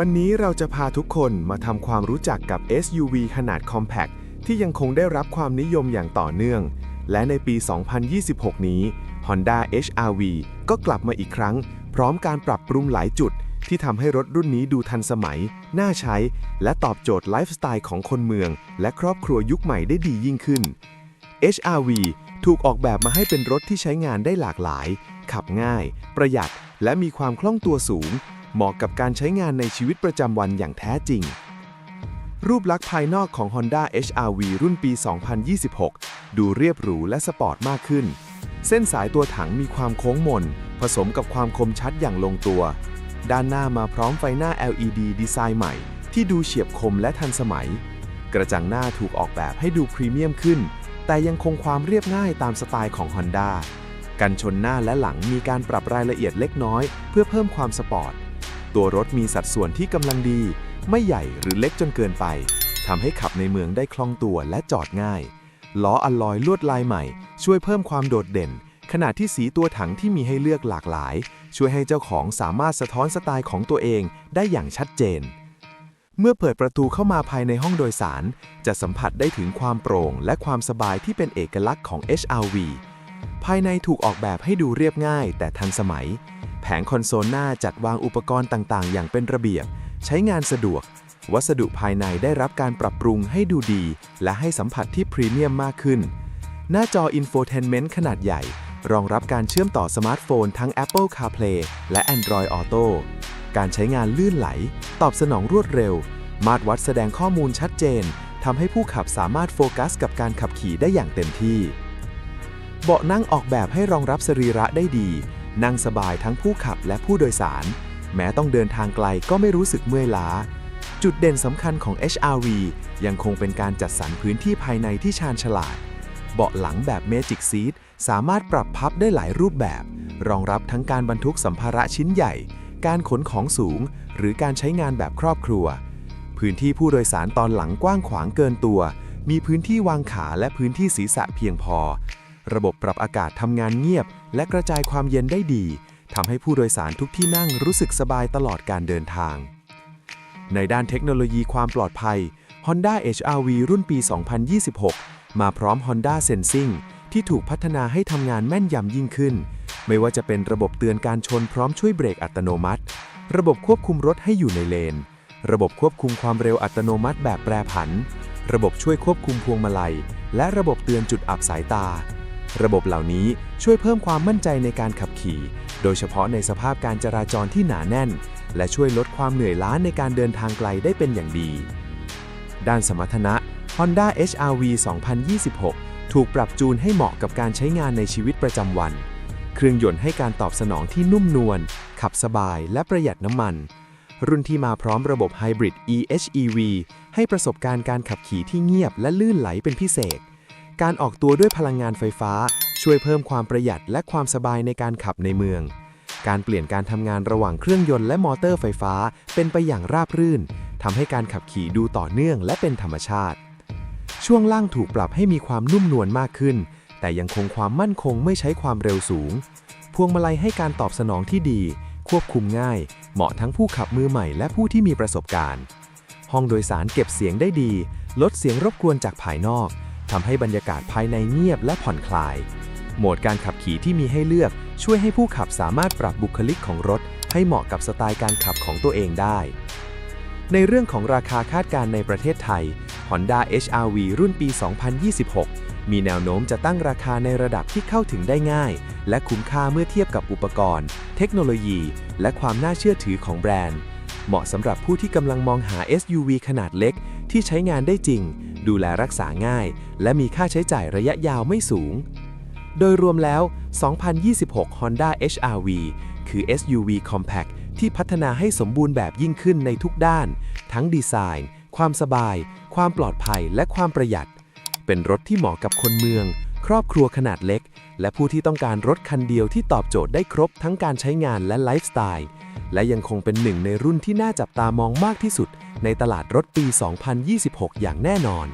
วันนี้เราจะพาทุกคนมาทำความรู้จักกับ SUV ขนาด Compact ที่ยังคงได้รับความนิยมอย่างต่อเนื่อง และในปี 2026 นี้ Honda HR-V ก็กลับมาอีกครั้ง พร้อมการปรับปรุงหลายจุด ที่ทำให้รถรุ่นนี้ดูทันสมัย น่าใช้ และตอบโจทย์ไลฟ์สไตล์ของคนเมือง และครอบครัวยุคใหม่ได้ดียิ่งขึ้น HR-V ถูกออกแบบมาให้เป็นรถที่ใช้งานได้หลากหลาย ขับง่าย ประหยัด และมีความคล่องตัวสูง เหมาะกับการใช้งานในชีวิตประจำวันอย่างแท้จริง รูปลักษณ์ภายนอกของ Honda HR-V รุ่นปี 2026 ดูเรียบหรูและสปอร์ตมากขึ้น เส้นสายตัวถังมีความโค้งมน ผสมกับความคมชัดอย่างลงตัว ด้านหน้ามาพร้อมไฟหน้า LED ดีไซน์ใหม่ ที่ดูเฉียบคมและทันสมัย กระจังหน้าถูกออกแบบให้ดูพรีเมียมขึ้น แต่ยังคงความเรียบง่ายตามสไตล์ของ Honda กันชนหน้าและหลังมีการปรับรายละเอียดเล็กน้อย เพื่อเพิ่มความสปอร์ต ตัวรถมีสัดส่วนที่กำลังดี ไม่ใหญ่หรือเล็กจนเกินไปทำให้ขับในเมืองได้คล่องตัวและจอดง่าย ล้ออัลลอยลวดลายใหม่ ช่วยเพิ่มความโดดเด่น ขณะที่สีตัวถังที่มีให้เลือกหลากหลาย ช่วยให้เจ้าของสามารถสะท้อนสไตล์ของตัวเองได้อย่างชัดเจน เมื่อเปิดประตูเข้ามาภายในห้องโดยสาร จะสัมผัสได้ถึงความโปร่งและความสบายที่เป็นเอกลักษณ์ของ HR-V ภายในถูกออกแบบให้ดูเรียบง่าย แต่ทันสมัย แผงคอนโซลหน้าจัดวางอุปกรณ์ต่างๆ อย่างเป็นระเบียบ ใช้งานสะดวก วัสดุภายในได้รับการปรับปรุงให้ดูดี และให้สัมผัสที่พรีเมียมมากขึ้น หน้าจอ Infotainment ขนาดใหญ่ รองรับการเชื่อมต่อสมาร์ทโฟนทั้ง Apple CarPlay และ Android Auto การใช้งานลื่นไหล ตอบสนองรวดเร็ว มาตรวัดแสดงข้อมูลชัดเจนทำให้ผู้ขับสามารถโฟกัสกับการขับขี่ได้อย่างเต็มที่ เบาะนั่งออกแบบให้รองรับสรีระได้ดี นั่งสบายทั้งผู้ขับและผู้โดยสาร แม้ต้องเดินทางไกลก็ไม่รู้สึกเมื่อยล้า จุดเด่นสำคัญของ HR-V ยังคงเป็นการจัดสรรพื้นที่ภายในที่ชาญฉลาด เบาะหลังแบบ Magic Seat สามารถปรับพับได้หลายรูปแบบ รองรับทั้งการบรรทุกสัมภาระชิ้นใหญ่ การขนของสูง หรือการใช้งานแบบครอบครัว พื้นที่ผู้โดยสารตอนหลังกว้างขวางเกินตัว มีพื้นที่วางขาและพื้นที่ศีรษะเพียงพอ ระบบปรับอากาศทำงานเงียบ และกระจายความเย็นได้ดีทำให้ผู้โดยสารทุกที่นั่งรู้สึกสบายตลอดการเดินทาง ในด้านเทคโนโลยีความปลอดภัย Honda HR-V รุ่นปี 2026 มาพร้อม Honda Sensing ที่ถูกพัฒนาให้ทำงานแม่นยำยิ่งขึ้น ไม่ว่าจะเป็นระบบเตือนการชนพร้อมช่วยเบรกอัตโนมัติ ระบบควบคุมรถให้อยู่ในเลน ระบบควบคุมความเร็วอัตโนมัติแบบแปรผัน ระบบช่วยควบคุมพวงมาลัย และระบบเตือนจุดอับสายตา ระบบเหล่านี้ช่วยเพิ่มความมั่นใจในการขับขี่ โดยเฉพาะในสภาพการจราจรที่หนาแน่น และช่วยลดความเหนื่อยล้าในการเดินทางไกลได้เป็นอย่างดี ด้านสมรรถนะ Honda HR-V 2026 ถูกปรับจูนให้เหมาะกับการใช้งานในชีวิตประจำวัน เครื่องยนต์ให้การตอบสนองที่นุ่มนวล ขับสบายและประหยัดน้ำมัน รุ่นที่มาพร้อมระบบ Hybrid eHEV ให้ประสบการณ์การขับขี่ที่เงียบและลื่นไหลเป็นพิเศษ การออกตัวด้วยพลังงานไฟฟ้า ช่วยเพิ่มความประหยัดและความสบายในการขับในเมือง การเปลี่ยนการทำงานระหว่างเครื่องยนต์และมอเตอร์ไฟฟ้าเป็นไปอย่างราบรื่นทำให้การขับขี่ดูต่อเนื่องและเป็นธรรมชาติ ช่วงล่างถูกปรับให้มีความนุ่มนวลมากขึ้น แต่ยังคงความมั่นคงไม่ใช้ความเร็วสูง พวงมาลัยให้การตอบสนองที่ดี ควบคุมง่าย เหมาะทั้งผู้ขับมือใหม่และผู้ที่มีประสบการณ์ ห้องโดยสารเก็บเสียงได้ดี ลดเสียงรบกวนจากภายนอก ทำให้บรรยากาศภายในเงียบและผ่อนคลาย โหมดการขับขี่ที่มีให้เลือกช่วยให้ผู้ขับสามารถปรับบุคลิกของรถ ให้เหมาะกับสไตล์การขับของตัวเองได้ ในเรื่องของราคาคาดการณ์ในประเทศไทย Honda HR-V รุ่นปี 2026 มีแนวโน้มจะตั้งราคาในระดับที่เข้าถึงได้ง่าย และคุ้มค่าเมื่อเทียบกับอุปกรณ์ เทคโนโลยี และความน่าเชื่อถือของแบรนด์ เหมาะสำหรับผู้ที่กำลังมองหา SUV ขนาดเล็ก ที่ใช้งานได้จริง ดูแลรักษาง่าย และมีค่าใช้จ่ายระยะยาวไม่สูง โดยรวมแล้ว 2026 Honda HR-V คือ SUV Compact ที่พัฒนาให้สมบูรณ์แบบยิ่งขึ้นในทุกด้าน ทั้งดีไซน์ ความสบาย ความปลอดภัย และความประหยัด เป็นรถที่เหมาะกับคนเมือง ครอบครัวขนาดเล็ก และผู้ที่ต้องการรถคันเดียวที่ตอบโจทย์ได้ครบทั้งการใช้งานและไลฟ์สไตล์ และยังคงเป็นหนึ่งในรุ่นที่น่าจับตามองมากที่สุด ในตลาดรถปี 2026 อย่างแน่นอน